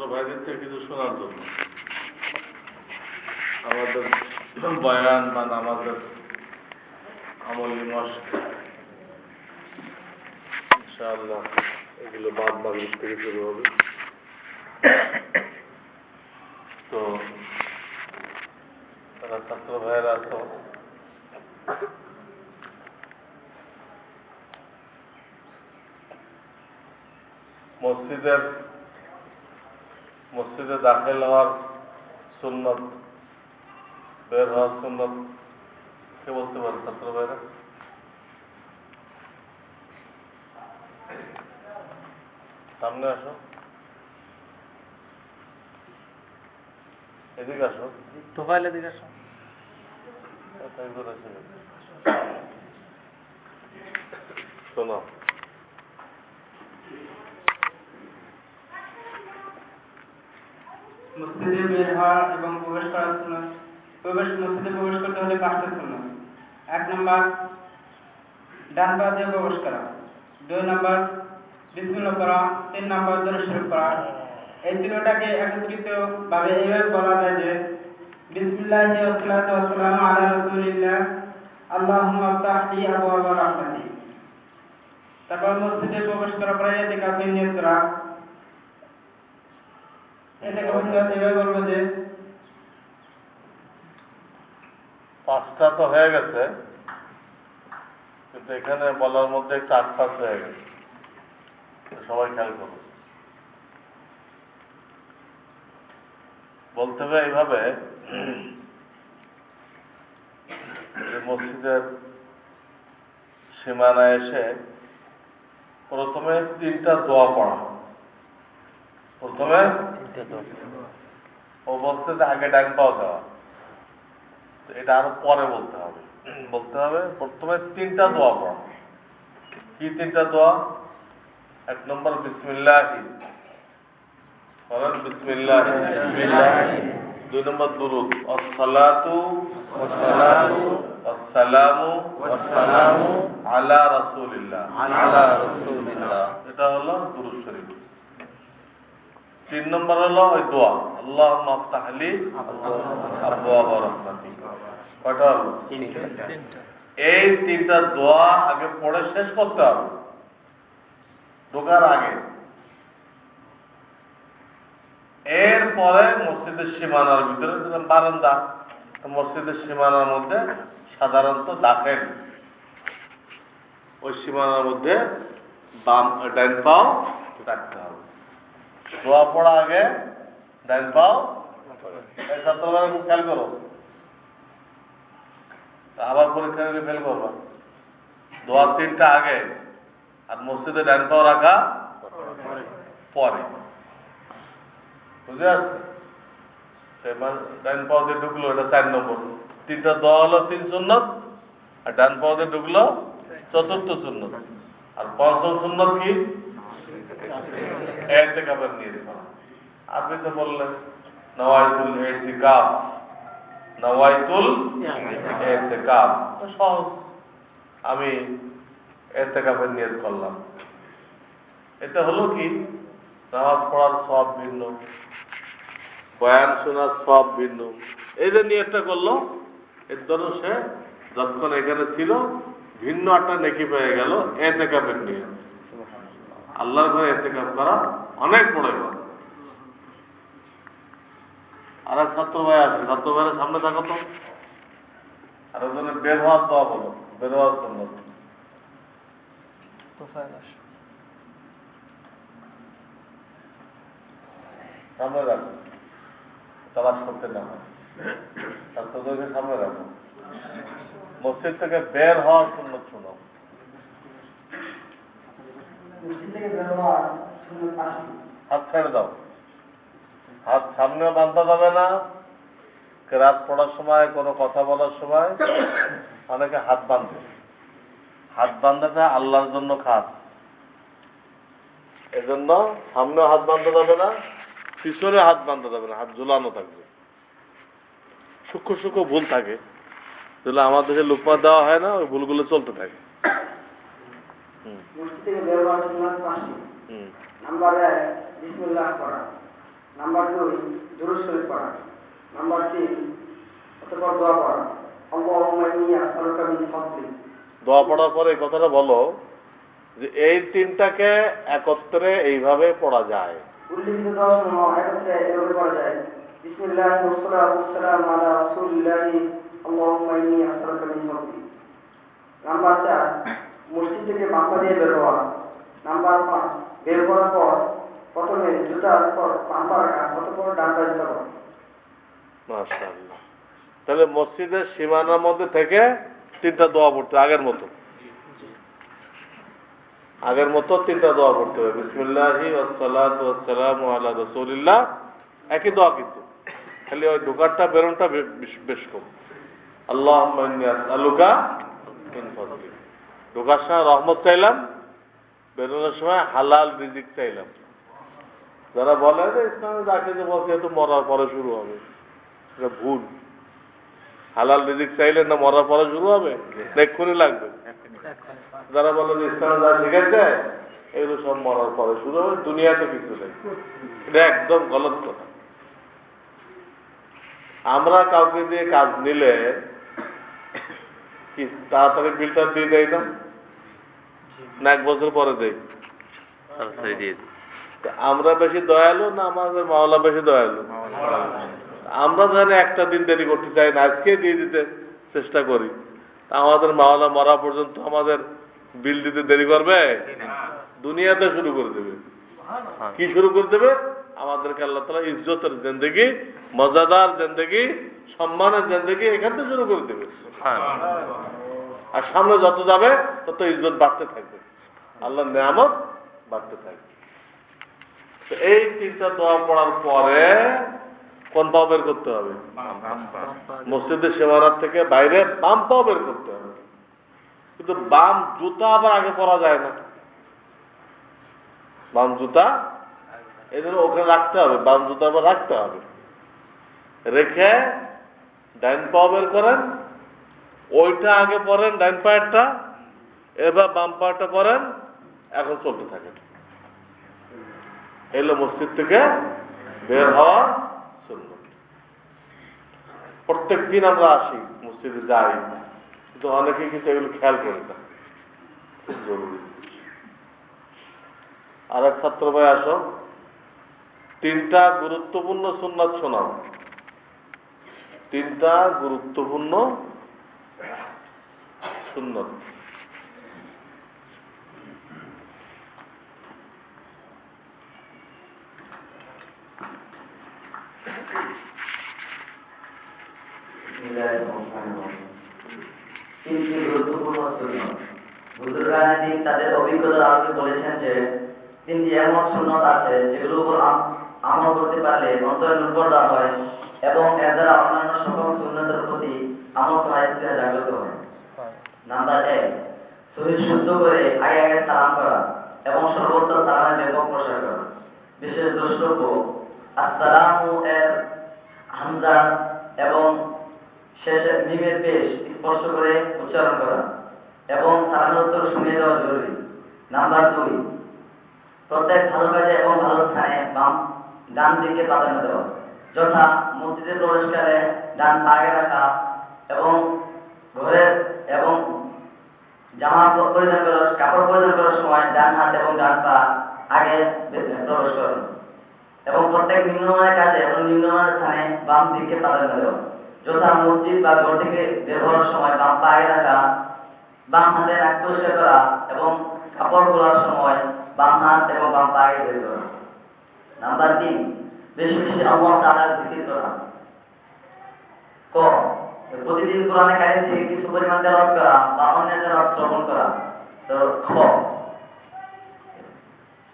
ছাত্র ভাইদের থেকে কিছু শোনার জন্য। আমাদের বয়ান বা আমাদের আমলি মস্ক ইনশাআল্লাহ এগুলো বাদ মাগরিব থেকে শুরু হবে। তো তারা ছাত্র ভাইয়েরা তো মসজিদের মসজিদে দাখিল হওয়ার সুন্নত বের হওয়ার সুন্নত কে বলতে পারে ছাত্র ভাইরা? সামনে আসো। এদিকে আসো। তোফাইলে এদিকে আসো। শোনো। মসজিদে বের হওয়া এবং প্রবেশ করার জন্য প্রবেশ মসজিদে প্রবেশ করতে হলে পাঁচটা শূন্য। এক নম্বর, ডান পা দিয়ে প্রবেশ করা। দুই নম্বর বিসমিল্লাহ করা। তিন নম্বর দরুদ শরীফ করা। এই তিনটাকে একত্রিত ভাবে এইভাবে বলা যায় যে, বিসমিল্লাহ ওয়াসসালাতু ওয়াসসালামু আলা রাসূলিল্লাহ আল্লাহুম্মা আফতাহ লি আবওয়াবা রাহমাতি তারপর মসজিদে প্রবেশ করার পরে এতেকাফে নিয়ত করা। পাঁচটা তো হয়ে গেছে, কিন্তু এখানে বলার মধ্যে একটু আটপাস হয়ে গেছে। সবাই খেয়াল করো। বলতে হবে এইভাবে মসজিদের সীমানায় এসে প্রথমে তিনটা দোয়া পড়া। প্রথমে ও যে আগে ডান পাও দেওয়া এটা আরও পরে বলতে হবে। বলতে হবে প্রথমে তিনটা দোয়া পড়া। কি তিনটা দোয়া? এক নম্বর বিসমিল্লাহি। বলেন বিসমিল্লাহি। দুই নম্বর দুরুদ। আসসালাতু আসসালামু আলা রাসূলিল্লাহ। আলা রাসূলিল্লাহ। এটা হলো দুরুদ শরীফ। তিন নম্বর হলো ওই দোয়া। আল্লাহ মাফতাহলি কয়টা হলো? এই তিনটা দোয়া আগে পড়ে শেষ করতে হবে। ঢোকার আগে। এরপরে মসজিদের সীমানার ভিতরে বারান্দা মসজিদের সীমানার মধ্যে সাধারণত দাখেল ওই সীমানার মধ্যে বাম ডাইন পাও রাখতে হবে। দোয়া পড়া আগে ডাইন পাও ছাত্ররা খেয়াল করো। আবার পরীক্ষা ফেল করবা। দোয়া তিনটা আগে, আর মসজিদে ডান পাও রাখা পরে। বুঝে আসছে ডান পাও দিয়ে ঢুকলো, এটা চার নম্বর। তিনটা দোয়া হলো তিন সুন্নত, আর ডান পাও দিয়ে ঢুকলো চতুর্থ সুন্নত। আর পঞ্চম সুন্নত কি? এতেকাবের নিয়ে করা আপনি তো বললেন নওয়াইতুল এতেকাব নওয়াইতুল এতেকাব তো সহজ। আমি এতেকাবের নিয়ত করলাম। এটা হলো কি? নামাজ পড়ার সব ভিন্ন বয়ান শোনার সব ভিন্ন। এই যে নিয়তটা করল এর জন্য সে যতক্ষণ এখানে ছিল ভিন্ন একটা নেকি পেয়ে গেল এতেকাবের নিয়ত। আল্লাহর ঘরে এতেকাব করা অনেক বড় এবার আর এক ছাত্র ভাই আছে ছাত্র ভাইয়ের সামনে থাকো তো। আর ওখানে বের হওয়ার দোয়া বলো বের হওয়ার জন্য তোফাইল সামনে রাখো। তালাশ করতে না হয়। ছাত্রদেরকে সামনে রাখো। মসজিদ থেকে বের হওয়ার জন্য শোনো হাত ছেড়ে দাও। হাত সামনে বাঁধা যাবে না। রাত পড়ার সময়, কোনো কথা বলার সময় অনেকে হাত বাঁধে। হাত বাঁধাটা আল্লাহর জন্য খাস এজন্য সামনেও হাত বাঁধা যাবে না, পিছনে হাত বাঁধা যাবে না, হাত ঝুলানো থাকবে। সূক্ষ্ম সূক্ষ্ম ভুল থাকে। যেগুলো আমাদের যে লুকমা দেওয়া হয় না, ওই ভুলগুলো চলতে থাকে। মসজিদ থেকে বের হওয়ার শূন্য পাঁচটি নাম্বার এক বিসমুল্লাহ পড়া। নাম্বার দুই দুরুদ শরীফ পড়া। নাম্বার তিন অতঃপর দোয়া পড়া। দোয়া পড়ার পরে কথাটা বলো যে এই তিনটাকে একত্রে এইভাবে পড়া যায়। উল্লিখিত একত্রে এভাবে পড়া যায়। বিসমিল্লাহি ওয়াসসালামু আলা রাসূলিল্লাহি। আল্লাহুম্মা ইন্নী আসআলুকা মিন ফাদলিক নাম্বার চার মসজিদ থেকে বাম্পা দিয়ে বের হওয়া। নাম্বার পাঁচ, বের করার পর প্রথমে জুতার পর বাম্পা রাখা অতঃপর ডান পা জুতা তাহলে মসজিদের সীমানার মধ্যে থেকে তিনটা দোয়া পড়তে আগের মতো। আগের মতো তিনটা দোয়া পড়তে হবে। বিসমিল্লাহি ওয়াসসালাতু ওয়াসসালামু আলা রাসূলিল্লাহ। একই দোয়া কিন্তু। খালি ওই ঢোকারটা, বেরোনটা বেশ- কম। আল্লাহুম্মা ইন্নী আসআলুকা মিন ফাদলিক। ঢোকার সময় রহমত চাইলাম, বেরোনোর সময় হালাল রিজিক চাইলাম। যারা বলে যে ইসলামে যাকে যে মরার পরে শুরু হবে। এটা ভুল। হালাল রিজিক চাইলে না মরার পরে শুরু হবে? এক্ষুনি লাগবে। যারা বলে যে ইসলামে যা শিখেছে, এগুলো সব মরার পরে শুরু হবে, দুনিয়াতে কিছু নেই। এটা একদম গলত কথা। আমরা কাউকে দিয়ে কাজ নিলে কি তাড়াতাড়ি বিলটা দিয়ে দেয় না না এক বছর পরে দেয়। আমরা বেশি দয়ালু না আমাদের মাওলা বেশি দয়ালু? আমরা ধরেন একটা দিন দেরি করতে চাই না আজকে দিয়ে দিতে চেষ্টা করি। আমাদের মাওলা মরা পর্যন্ত আমাদের বিল দিতে দেরি করবে? দুনিয়াতে শুরু করে দেবে। কি শুরু করে দেবে? আমাদেরকে আল্লাহ তালা ইজ্জতের জিন্দগি মজাদার জিন্দগি সম্মানের জিন্দগি এখান থেকে শুরু করে দেবে। আর সামনে যত যাবে তত ইজ্জত বাড়তে থাকবে। আল্লাহ নিয়ামত বাড়তে থাকবে। এই তিনটা দোয়া পড়ার পরে কোন পাও বের করতে হবে? মসজিদের সেবারাত থেকে বাইরে বাম পাও বের করতে হবে। কিন্তু বাম জুতা আবার আগে পরা যায় না। বাম জুতা জন্য ওখানে রাখতে হবে, বাম জুতা রাখতে হবে। রেখে ডাইন পাও বের করেন, ওইটা আগে পরেন ডাইন পায়েরটা, এবার বাম পায়েরটা পরেন, এখন চলতে থাকেন। এলো মসজিদ থেকে বের হওয়া সুন্নত প্রত্যেক দিন আমরা আসি, মসজিদে যাই। কিন্তু অনেকেই কিন্তু এগুলো খেয়াল করি না। খুব জরুরি। আর এক ছাত্র ভাই আসো। তিনটা গুরুত্বপূর্ণ সুন্নাত শোনাও। তিনটা গুরুত্বপূর্ণ সুন্নত। গুরুত্বপূর্ণ তাদের অভিজ্ঞতার আলোকে বলেছেন যে তিনটি এমন সুন্নত আছে যেগুলোর উপর আমল করতে পারলে অন্তরে নির্ভরতা হয় এবং এর দ্বারা অন্যান্য সকল সুন্নতের প্রতি আমল করার ইচ্ছা জাগ্রত হয়। নাম্বার এক শরীর শুদ্ধ করে আগে আগে সালাম করা এবং সর্বত্র সালামের ব্যাপক প্রসার করা। বিশেষ দ্রষ্টব্য আসসালামু এর হামজা এবং শেষে মিমের পেশ স্পষ্ট করে উচ্চারণ করা এবং সালামের উত্তর শুনিয়ে দেওয়া জরুরি। নাম্বার দুই প্রত্যেক ভালো কাজে এবং ভালো স্থানে বাম ডান দিকে প্রাধান্য দেওয়া। যথা মসজিদের প্রবেশকালে ডান আগে রাখা এবং ঘরের এবং জামা পরিধান করার, কাপড় পরিধান করার সময় ডান হাত এবং ডান পা আগে প্রবেশ করুন এবং প্রত্যেক নিম্নমানের কাজে এবং নিম্নমানের স্থানে বাম দিকে প্রাধান্য দেওয়া। যথা মসজিদ বা ঘর থেকে বের হওয়ার সময় বাম পা আগে রাখা, বাম হাতে নাক পরিষ্কার করা এবং কাপড় খোলার সময় বাম হাত এবং বাম পা আগে বের করা। নাম্বার তিন বেশি বেশি আল্লাহ তাআলার জিকির করা। ক প্রতিদিন কোরআনে কারিম থেকে কিছু পরিমাণ তেলাওয়াত করা বা অন্যের তেলাওয়াত শ্রবণ করা, তো খ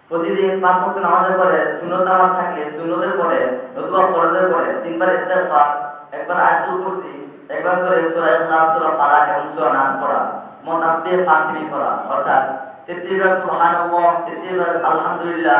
প্রতিদিন পাঁচ ওয়াক্ত নামাজের পরে সুন্নত নামাজ থাকলে সুন্নতের পরে অথবা ফরজের পরে তিনবার ইস্তেগফার, একবার আয়াতুল কুরসি, একবার করে সূরা ইখলাস, সূরা ফালাক এবং সূরা নাস পড়া মোট তাসবিহ পাঁচ পড়া। অর্থাৎ 33 বার সুবহানাল্লাহ 33 বার আলহামদুলিল্লাহ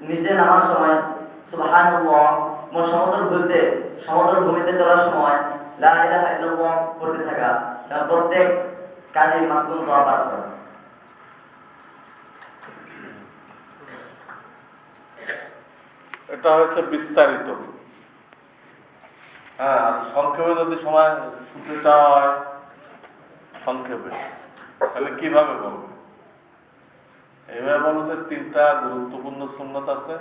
নিজে নামার সময় মোট সমতল ভূমিতে সমতল ভূমিতে চলার সময়, লা পড়তে থাকা প্রত্যেক কাজে মাধ্যম দোয়া পাঠ করা এটা হচ্ছে বিস্তারিত। হ্যাঁ সংক্ষেপে যদি সময় শুনতে চাওয়া হয়, সংক্ষেপে। তাহলে কীভাবে বলবে? বলতে তিনটা গুরুত্বপূর্ণ সুন্নত আছে।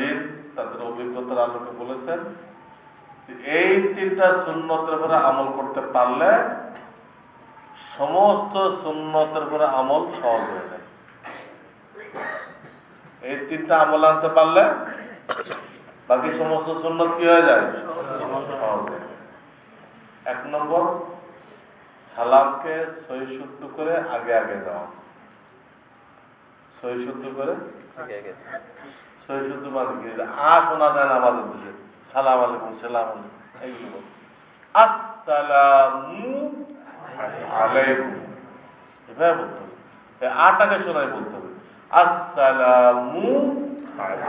দিন তাদের অভিজ্ঞতার আলোকে বলেছেন এই তিনটা সুন্নতের উপরে আমল করতে পারলে সমস্ত সুন্নতের উপরে আমল সহজ হয়ে যায়। এই তিনটা আমল আনতে পারলে বাকি সমস্ত সুন্নত কি হয়ে যায়? সহজ হয়ে যায়। এক নম্বর সালামকে সহি শুদ্ধ করে আগে আগে দেওয়া সহি শুদ্ধ করে সহি শুদ্ধ মানে কি? শোনা যায় না আমাদের দেশে সালাম আলাইকুম সালাম আলাইকুম এইগুলো। আসসালামু আলাইকুম। এভাবে বলতে হবে। আটাকে শোনাই বলতে হবে। আসসালামু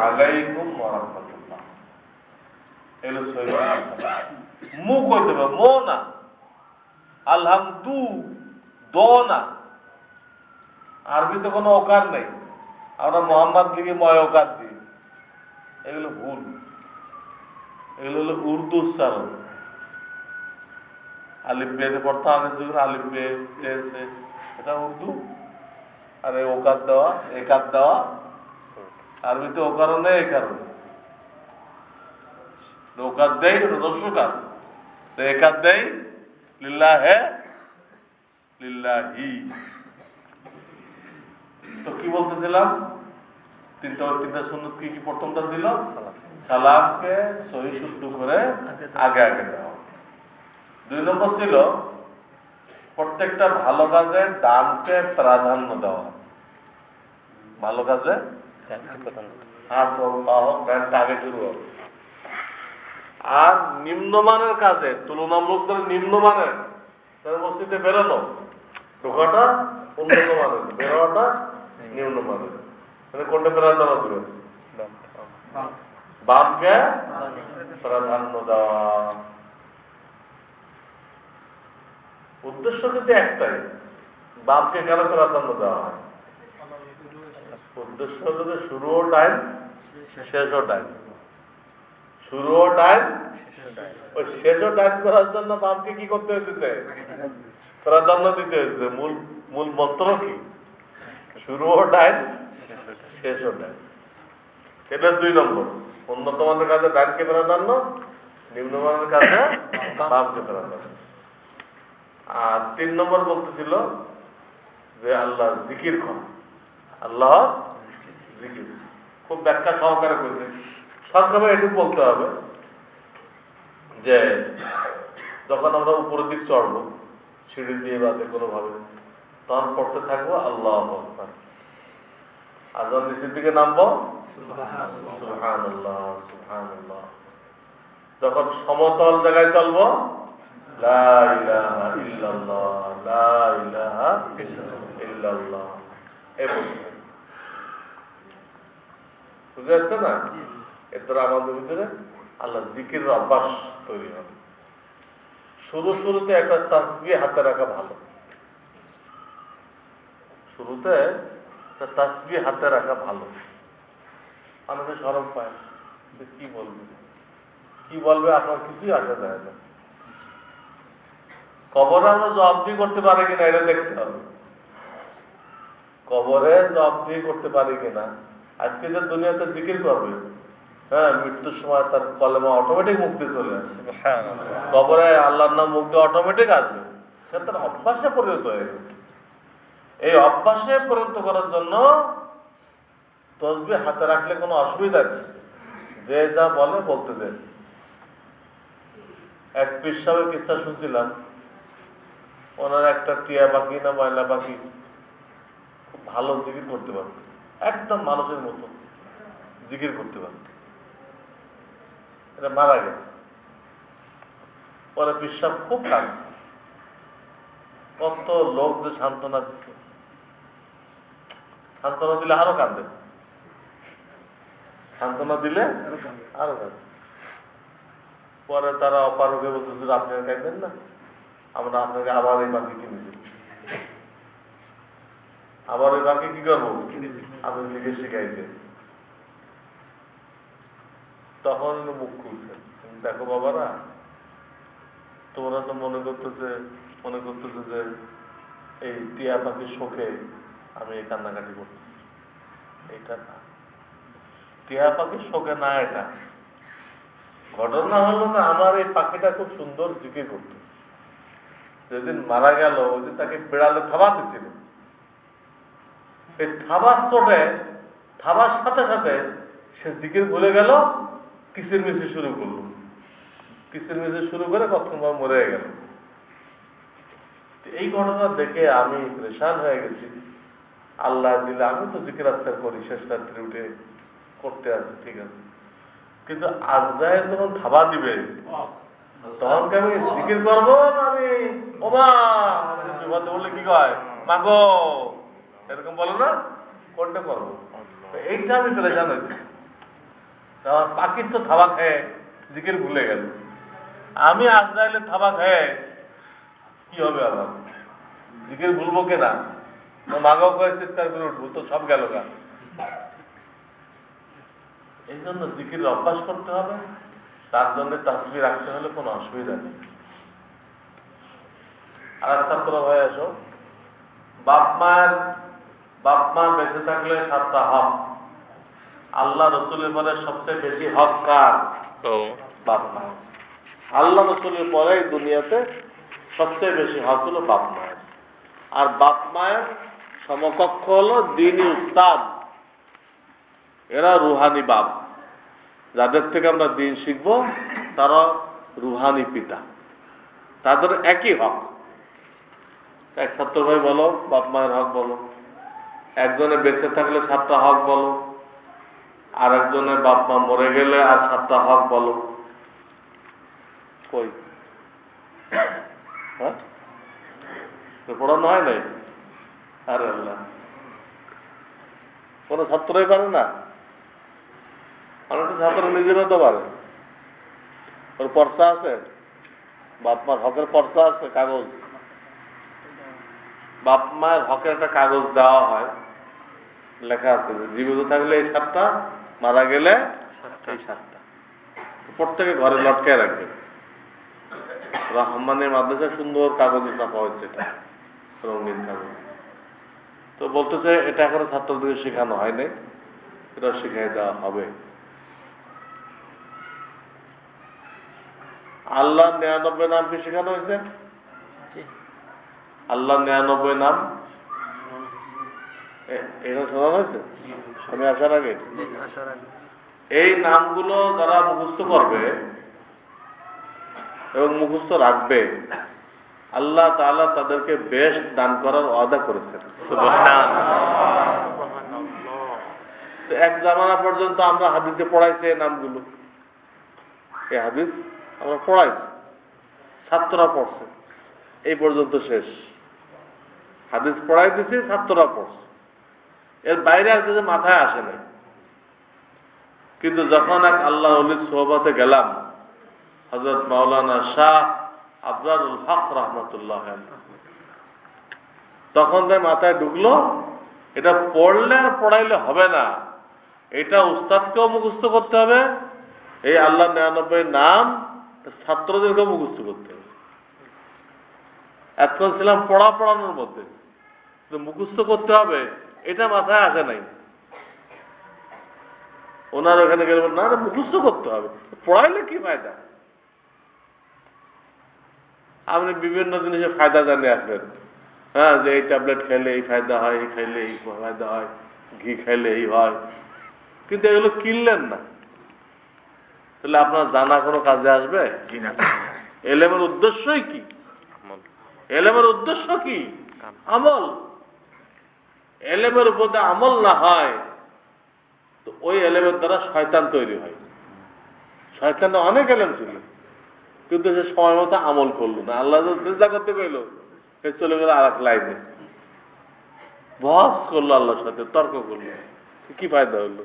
আলাইকুম রাহমাতুল্লাহ। এলো সহি মু কইতে হবে মো না। আলহামদু দ না আরবিতে কোনো অকার নেই। আমরা মোহাম্মদ লিখে ময় অকার দিই। এগুলো ভুল। এগুলো হলো উর্দু উচ্চারণ। আলিফ বেতে পড়তো আগের যুগের আলিফ এটা উর্দু। আর এই ওকার দেওয়া, একার দেওয়া। আরবিতে ও কারণে এই কারণে ওকার দেয় এটা দর্শকার একার দেয় লিল্লা হে লিল্লাহি। তো কি বলতেছিলাম? তিনটা তিনটা সুন্নত কি কি প্রথমটা দিল সালামকে সহি শুদ্ধ করে আগে আগে দেওয়া। দুই নম্বর ছিল প্রত্যেকটা ভালো কাজে ডানকে প্রাধান্য দেওয়া। ভালো কাজে আগে শুরু হবে। আর নিম্নমানের কাজে তুলনামূলক ধরে নিম্নমানের তার মসজিদে বেরোনো ঢোকাটা উন্নত মানের বেরোয়াটা নিম্নমানের। মানে কোনটা উদ্দেশ্য কিন্তু একটাই কেন দেওয়া হয়? উদ্দেশ্য শুরুও টাইম শেষও টাইম শুরুও টাইম ওই শেষও টাইম করার জন্য বামকে কি করতে হয়েছে? প্রাধান্য দিতে হয়েছে। মূল মূল মন্ত্র কি? শুরুও টাইম শেষও টাইম এটা দুই নম্বর। উন্নত মানের কাজে ডানকে প্রাধান্য, নিম্নমানের কাজে বামকে প্রাধান্য। আর তিন নম্বর বলতেছিল যে আল্লাহ জিকির কর। আল্লাহ জিকির। খুব ব্যাখ্যা সহকারে করছে সংক্ষেপে এটুকু বলতে হবে যে যখন আমরা উপরের দিক চড়বো সিঁড়ি দিয়ে বা যে কোনো ভাবে তখন পড়তে থাকব আল্লাহ আকবার। আর যখন নিচের দিকে নামবো সুহান আল্লাহ সুহান আল্লাহ যখন সমতল জায়গায় চলবো। বুঝতে যাচ্ছে না? এর দ্বারা আমাদের ভিতরে আল্লাহ জিকির অভ্যাস তৈরি হবে। শুরু শুরুতে একটা তাসবি হাতে রাখা ভালো। শুরুতে তাসবি হাতে রাখা ভালো। অনেকে সরম পায় যে কি বলবে? কি বলবে আপনার কিছুই আসা যায় না। কবরে আমরা জবাবদি করতে পারি কিনা এটা দেখতে হবে। কবরে জবাবদি করতে পারি কিনা? আজকে যে দুনিয়াতে জিকির করবে হ্যাঁ মৃত্যুর সময় তার কলেমা অটোমেটিক মুক্তি চলে আসে। কবরে আল্লাহর নাম মুক্তি অটোমেটিক আসবে। সে তার অভ্যাসে পরিণত হয়ে গেছে এই অভ্যাসে পরিণত করার জন্য তসবি হাতে রাখলে কোনো অসুবিধা নেই। যে যা বলে বলতে দেন এক পিসাবের কিস্তা শুনছিলাম? ওনার একটা টিয়া পাখি না ময়লা পাখি? খুব ভালো জিকির করতে পারত। একদম মানুষের মতো জিকির করতে পারত। এটা মারা গেছে পরে বিশ্বাস খুব কাঁদছে কত লোক যে সান্ত্বনা দিচ্ছে। সান্ত্বনা দিলে আরও কাঁদবে। সান্ত্বনা দিলে আরও কাঁদবে। পরে তারা অপারকে বলতে "হুজুর, আপনি আর কাঁদবেন না। আমরা আপনাকে আবার এই বাকি কিনে দিই আবার ওই বাকি কি করব? আপনি লিখে শিখাইতে তখন মুখ খুলছেন দেখো বাবারা, তোমরা তো মনে করতেছে মনে করতেছে যে এই টিয়া পাখির শোকে আমি এই কান্নাকাটি করতেছি এটা না। টিয়া পাখির শোকে না এটা। ঘটনা হলো না, আমার এই পাখিটা খুব সুন্দর জিকির করত। যেদিন মারা গেল, ওই দিন তাকে বিড়ালে থাবা দিচ্ছিল এই থাবার চোটে, থাবার সাথে সাথে সে জিকির ভুলে গেল কিসির মিছিল শুরু করল? কিসির মিছিল শুরু করে কখন মরে গেল। এই ঘটনা দেখে আমি পরেশান হয়ে গেছি। আল্লাহ দিলে আমি তো জিকির আজকাল করি, শেষ রাত্রে উঠে করতে আছি ঠিক আছে। কিন্তু আজরায় যখন থাবা দিবে? তখন কি আমি জিকির করব আমি? ওমা বললে কি কয়? মাগো, এরকম বলো না? কোনটা করব? এইটা আমি পরেশান হয়েছি। পাখির তো থাবা খেয়ে, জিকির ভুলে গেল আমি আজরাইলের থাবা খেয়ে, কি হবে আবার? জিকির ভুলবো কেনা মাগাও করে চিৎকার করে উঠবো, তো সব গেল গা। এই জন্য জিকির অভ্যাস করতে হবে। তার জন্য তাসবি রাখতে হলে কোনো অসুবিধা নেই। আর একটা হয়ে আসো। বাপ মায়ের বাপ মা বেঁচে থাকলে সাতটা হক। আল্লাহ রসুলের পরে সবচেয়ে বেশি হক কার? বাপ মা। আল্লাহ রসুলের পরে দুনিয়াতে সবচেয়ে বেশি হক হলো বাপ মায়ের। আর বাপ মায়ের সমকক্ষ হলো দিনই উস্তাদ। এরা রুহানি বাপ। যাদের থেকে আমরা দিন শিখব তারা রুহানি পিতা। তাদের একই হক। এক ছাত্র ভাই বলো বাপ মায়ের হক বলো। একজনে বেঁচে থাকলে সাতটা হক বলো। আর একজনের বাপ মা মরে গেলে আর সাতটা হক বলো। কই? হ্যাঁ? পড়ানো হয় নাই? আরে আল্লাহ। কোন ছাত্রই পারে না। অনেক ছাত্র নিজেরও তো পারে। ওর পর্চা আছে। বাপ মার হকের পর্চা আছে, কাগজ। বাপ মায়ের হকের একটা কাগজ দেওয়া হয়। লেখা আছে জীবিত থাকলে এই সাতটা মারা গেলে এই সাতটা। প্রত্যেকে ঘরে লটকায় রাখবে। রহমানের মাদ্রাসা সুন্দর কাগজে চাপা হচ্ছে এটা রঙিন কাগজ। তো বলতেছে এটা এখনও ছাত্রদের শেখানো হয় নাই এটা শিখাই দেওয়া হবে। আল্লাহ নিরানব্বই নাম কি শেখানো হয়েছে? আল্লাহ নিরানব্বই নাম এ- এটা শোনা হয়েছে আমি আসার আগে? এই নামগুলো যারা মুখস্থ করবে এবং মুখস্থ রাখবে, আল্লাহ তাআলা তাদেরকে বেশ দান করার করেছেন। এক জামানা পর্যন্ত আমরা হাদিসে পড়াইছি এই নামগুলো। এই হাদিস আমরা পড়াইছি। ছাত্ররা পড়ছে। এই পর্যন্ত শেষ। হাদিস পড়াই দিছি ছাত্ররা পড়ছে। এর বাইরে আর কিছু মাথায় আসে নাই। কিন্তু যখন এক আল্লাহ অলির সোহবাতে গেলাম হজরত মাওলানা শাহ আবরারুল হক রহমতুল্লাহ তখন তাই মাথায় ঢুকলো, এটা পড়লে আর পড়াইলে হবে না। এটা উস্তাদকেও মুখস্থ করতে হবে, এই আল্লাহ নিরানব্বই নাম ছাত্রদেরকেও মুখস্থ করতে হবে। এতক্ষণ ছিলাম পড়া পড়ানোর মধ্যে। মুখস্থ করতে হবে এটা মাথায় আসে নাই। ওনার ওখানে গেলে না মুখস্থ করতে হবে। পড়াইলে কি ফায়দা? আপনি বিভিন্ন জিনিসের ফায়দা জানিয়ে আসবেন। হ্যাঁ যে এই ট্যাবলেট খেলে এই ফায়দা হয় এই খাইলে এই ফায়দা হয় ঘি খাইলে এই হয়। কিন্তু এগুলো কিনলেন না। তাহলে আপনার জানা কোনো কাজে আসবে? এলেমের উদ্দেশ্যই কি? এলেমের উদ্দেশ্য কি? আমল। এলেমের উপরে আমল না হয়, তো ওই এলেমের দ্বারা শয়তান তৈরি হয়। শয়তানের অনেক এলেম ছিল, কিন্তু সে সময় মতো আমল করল না। আল্লাহ চিন্তা করতে কইলো সে চলে গেল আর এক লাইনে। বস করল আল্লাহর সাথে, তর্ক করল। কি ফায়দা হলো?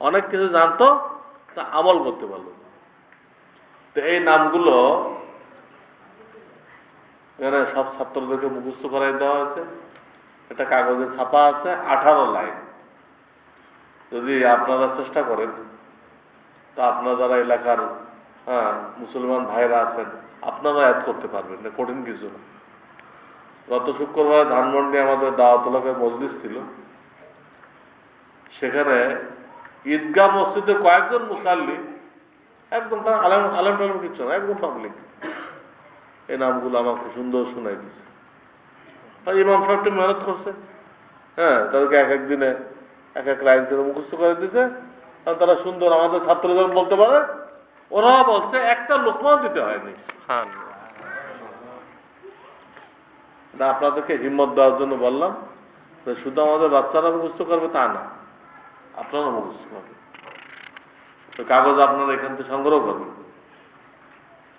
অনেক কিছু জানতো, তা আমল করতে পারল তো এই নামগুলো এখানে সব ছাত্রদেরকে মুখস্থ করাই দেওয়া হয়েছে। একটা কাগজে ছাপা আছে, আঠারো লাইন। যদি আপনারা চেষ্টা করেন, তো আপনারা যারা এলাকার হ্যাঁ মুসলমান ভাইরা আছেন, আপনারা অ্যাড করতে পারবেন না কঠিন কিছু না। গত শুক্রবার ধানমন্ডি আমাদের দাওয়াতলাকের মসজিদ ছিল। সেখানে ঈদগাহ মসজিদে কয়েকজন মুসাল্লি, একদম আলাম আলাম টালাম কিছু না, একদম পাবলিক এই নামগুলো আমাকে সুন্দর শোনাই দিচ্ছে ইমাম সাহেবটি মেহনত করছে। হ্যাঁ তাদেরকে এক এক দিনে, এক এক লাইন করে মুখস্থ করে দিতে তারা সুন্দর আমাদের ছাত্রদের বলতে পারে ওরা বলছে, একটা লোকমাও দিতে হয়নি। হ্যাঁ আপনাদেরকে হিম্মত দেওয়ার জন্য বললাম শুধু আমাদের বাচ্চারা মুখস্থ করবে তা না আপনারা মুখস্থ করবে তো কাগজ আপনারা এখান থেকে সংগ্রহ করবেন।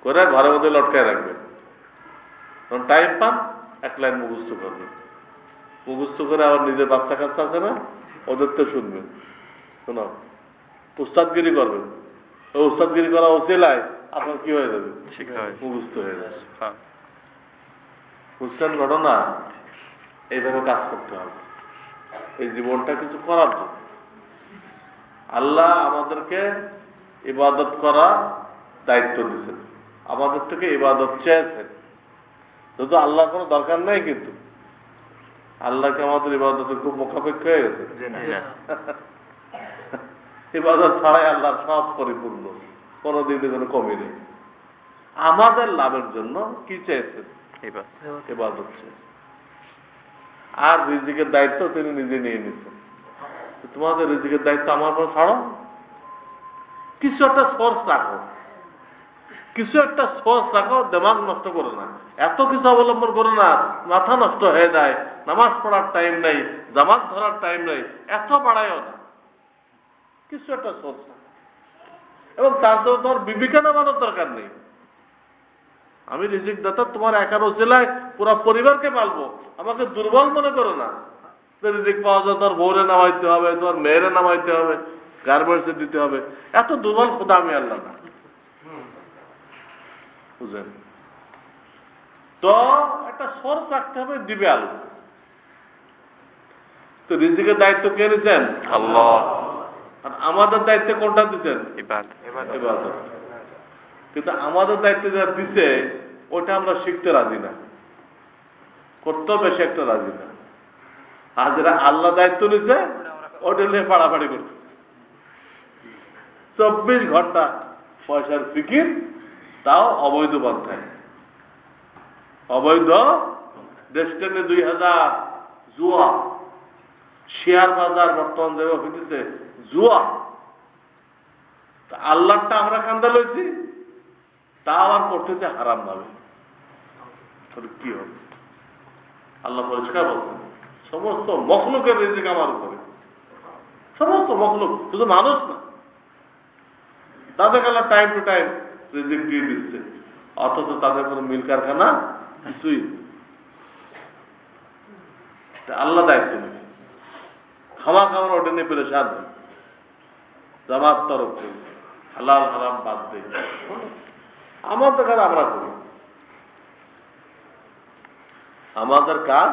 করে ঘরের মধ্যে লটকায় রাখবেন। যখন টাইম পান এক লাইন মুখস্থ করবেন মুখস্থ করে আবার নিজের বাচ্চা কাচ্চা আছে না ওদের তো শুনবেন শোনো উস্তাদগিরি করবেন। ওই উস্তাদগিরি করা ওসিলায় আপনার কি হয়ে যাবে? হয়ে। মুখস্থ হয়ে যাবে। হ্যাঁ। বুঝছেন ঘটনা এইভাবে কাজ করতে হবে। এই জীবনটা কিছু করার জন্য। আল্লাহ আমাদেরকে ইবাদত করা দায়িত্ব দিয়েছেন। আমাদের থেকে ইবাদত চেয়েছেন। শুধু আল্লাহ কোনো দরকার নেই কিন্তু। আল্লাহকে আমাদের ইবাদতের খুব মুখাপেক্ষ হয়ে গেছে? ইবাদত ছাড়াই আল্লাহ সব পরিপূর্ণ। কোনো দিকে কোনো কমই নেই। আমাদের লাভের জন্য কি চেয়েছেন এবার। ইবাদত আর রিজিকের দায়িত্ব তিনি নিজে নিয়ে নিচ্ছেন। তোমাদের রিজিকের দায়িত্ব আমার উপর ছাড়ো। কিছু একটা সোর্স রাখো। কিছু একটা সোর্স রাখো দেমাগ নষ্ট করো না। এত কিছু অবলম্বন করো না, মাথা নষ্ট হয়ে যায়, নামাজ পড়ার টাইম নেই, জামাত ধরার টাইম নেই, এত বাড়ায়ও না। কিছু একটা সোর্স এবং তার জন্য তোমার বিবেকা নামানোর দরকার নেই। আমি রিজিক দাতা, তোমার একার জেলায় পুরো পরিবারকে পালবো। আমাকে দুর্বল মনে করো না। রিজিক পাওয়া যায় তোমার বউরে নামাইতে হবে, তোমার মেয়েরে নামাইতে হবে গার্মেন্টসে দিতে হবে। এত দুর্বল খোদা আমি আল্লাহ না। বুঝলেন তো একটা সোর্স রাখতে হবে দিবে আলো। তো রিজিকের দায়িত্ব কে নিচ্ছেন আল্লাহ। আর আমাদের দায়িত্ব কোনটা দিচ্ছেন কিন্তু আমাদের দায়িত্ব যারা দিচ্ছে ওটা আমরা শিখতে রাজি না। করতেও বেশি একটা রাজি না। আর যারা আল্লাহ দায়িত্ব নিচ্ছে ওটা নিয়ে পাড়াপাড়ি করছে। চব্বিশ ঘণ্টা পয়সার ফিকির তাও অবৈধ পন্থায়। অবৈধ দেশটানে দুই হাজার জুয়া। শেয়ার বাজার বর্তমান যেভাবে হইতেছে জুয়া। আল্লাহটা আমরা কান্দা লইছি তা আবার করতেছে হারাম ভাবে। কি হবে? আল্লাহ পরিষ্কার বলছেন, সমস্ত মখলুকের রিজিক আমার উপরে। সমস্ত মখলুক, শুধু মানুষ না। তাদের আল্লাহ টাইম টু টাইম রিজিক দিয়ে দিচ্ছে। অথচ তাদের কোনো মিল কারখানা কিছুই আল্লাহ দায়িত্ব নেবে। খাওয়া খাওয়ার ওটা নিয়ে পেলে সার জামাত তরফ থেকে হালাল হারাম বাদ দেয় আমাদের কাজ আমরা করি। আমাদের কাজ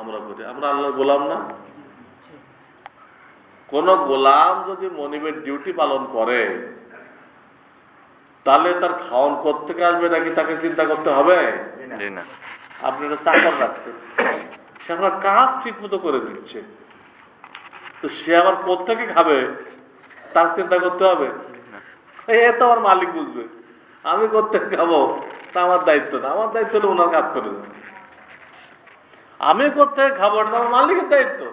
আমরা করি। আমরা আল্লাহর গোলাম না। কোন গোলাম যদি মনিবের ডিউটি পালন করে তাহলে তার খাওয়ান থেকে আসবে নাকি তাকে চিন্তা করতে হবে? আপনি চাকর রাখছেন। সে আপনার কাজ ঠিক মতো করে দিচ্ছে। তো সে আবার কোথেকে খাবে? তার চিন্তা করতে হবে। এ তো আমার মালিক বুঝবে। আমি কোথেকে খাব? তা আমার দায়িত্ব না। আমার দায়িত্ব হলো ওনার কাজ করে দেবে আমি করতে খাব? এটা আমার মালিকের দায়িত্ব।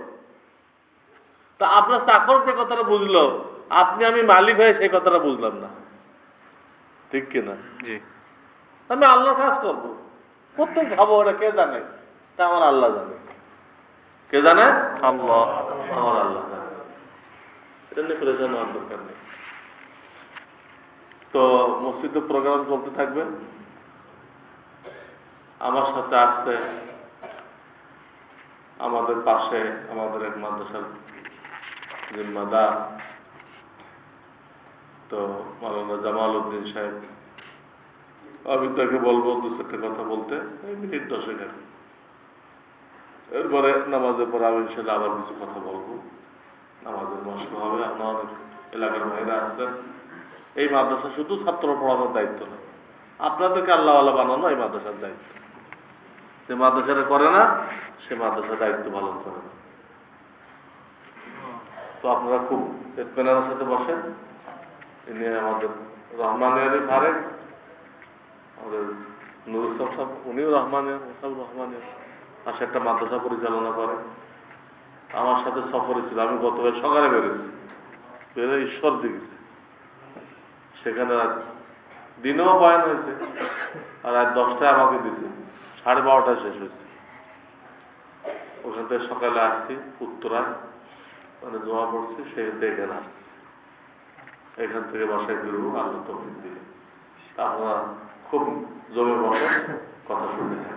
তা আপনার চাকর যে কথাটা বুঝলো। আপনি আমি মালিক হয়ে সেই কথাটা বুঝলাম না। ঠিক কিনা? আমি আল্লাহ কাজ করব। কোথেকে খাব ওটা কে জানে? তা আমার আল্লাহ জানে। কে জানে? আল্লাহ। আমার আল্লাহ জানে। দরকার নেই। তো মসজিদে প্রোগ্রাম চলতে থাকবে। আমার সাথে আসছে আমাদের পাশে আমাদের এক মাদ্রাসার জিম্মাদার তো মাওলানা জামাল উদ্দিন সাহেব, আমি তাকে বলব দু চারটে কথা বলতে মিনিট দশেক আর এরপরে নামাজের পর আমি ইনশাল্লাহ আবার কিছু কথা বলব। নামাজের মস্ক হবে আপনার অনেক এলাকার ভাইরা আসবেন এই মাদ্রাসা শুধু ছাত্র পড়ানোর দায়িত্ব না, আপনাদেরকে আল্লাহওয়ালা বানানো এই মাদ্রাসার দায়িত্ব। যে মাদ্রাসাটা করে না, সে মাদ্রাসার দায়িত্ব পালন করে না। তো আপনারা খুব সাথে বসেন। ইনি আমাদের রহমানিয়ারি ফারেক আমাদের নুর ইসলাম সাহেব, উনিও রহমানিয়া সব রহমানিয়া পাশে একটা মাদ্রাসা পরিচালনা করে আমার সাথে সফরে ছিল আমি গতকাল সকালে বেরোছি বেরো ঈশ্বর দিকেছি সেখানে দিনেও বয়ান হয়েছে, আর আজ দশটায় আমাকে দিছে সাড়ে বারোটায় শেষ হয়েছে। ওখান থেকে সকালে আসছি, উত্তরায়। মানে দোয়া পড়ছি সেখান থেকে এখানে আসছি এখান থেকে বাসায় ফিরবো আল্লাহ তফিক দিলে আপনারা খুব জমে বসে কথা শুনতে